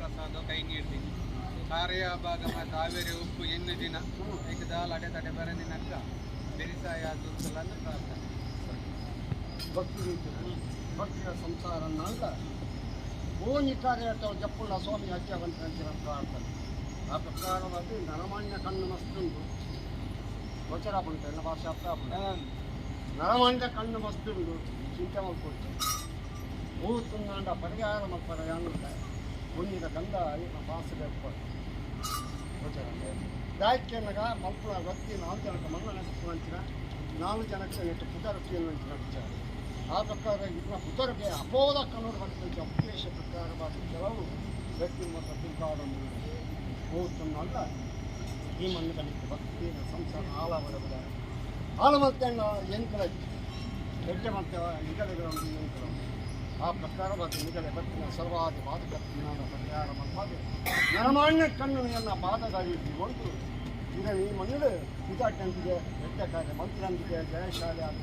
ಪ್ರಸಾದ ಕೈ ನೀಡ್ತೀನಿ. ಕಾರ್ಯ ಭಾಗ ಮತ್ತು ಕಾವೇರಿ ಉಪ್ಪು ಇನ್ನು ದಿನ. ಈಗ ದಾಲ್ ಅಡೆ ತಡೆ ಬರದಿನಕ್ಕ ಬೆರಿಸಾಯ ದುರ್ಸಲನ್ನು ಪ್ರಾರ್ಥನೆ ಭಕ್ತಿ ಭಕ್ತಿಯ ಸಂಸಾರ ಅಂತ ಓನಿ ಕಾರ್ಯ ಅಥವಾ ಜಪ್ಪುಳ್ಳ ಸ್ವಾಮಿ ಹತ್ಯವಂತ ಪ್ರಾರ್ಥನೆ. ಆ ಪ್ರಕಾರವಾಗಿ ನರಮಾನ್ಯ ಕಣ್ಣು ಮಸ್ತುಂಡು ಗೋಚರ ಬಂತು ಎಲ್ಲ ಭಾಷೆ ನರಮಾನ್ಯ ಕಣ್ಣು ಮಸ್ತುಂಡು ಚಿಂತೆ ಮಾಡ್ಕೊಳ್ತು ಮೂವತ್ತೊಂದಾಂಡ ಪರಿಹಾರ ಯಾನುಂಟ ಮುನ್ನಿದ ಗಂಧ ಐನ ಮಾಸದ ಗೋಚರ ದಾಯ್ಕೆನಗ ಮಲ್ಪುಳ ವ್ಯಕ್ತಿ ನಾಲ್ಕು ಜನಕ್ಕೆ ಮಣ್ಣ ನಾಲ್ಕು ಜನಕ್ಕೆ ನೆಟ್ಟು ಪುಟರಕ್ಕಿಯನ್ನು ವಿಚಾರ? ಆ ಪ್ರಕಾರ ಇದನ್ನ ಪುಟರಿಗೆ ಅಪೋದ ಕನ್ನಡ ಬರ್ತದೆ ಅಪೇಶ ಪ್ರಕಾರವಾದ ಕೆಲವು ವ್ಯಕ್ತಿ ಮತ್ತು ತಿಂಕಾಡನ್ನು ಮೂವತ್ತೊಂದಲ್ಲ ಈ ಮಣ್ಣುಗಳಿಗೆ ಭಕ್ತಿ ಸಂಸಾರ ಆಳವಡಬದ ಆಳ ಮತ್ತೆ ಎಂಕಲ ಹೆಜ್ಜೆ ಮತ್ತೆ ಆ ಪ್ರಕಾರವಾದ ನಿಗದೆ ಭಕ್ತಿನ ಸರ್ವಾದಿ ಬಾಧಕ ಜ್ಞಾನ ಪರಿಹಾರ ಮಾಡಿ ನರಮಾನ್ಯ ಕಣ್ಣುನೆಯನ್ನ ಇಟ್ಟುಕೊಂಡು ಇದನ್ನು ಈ ಜಯಶಾಲೆ ಆದ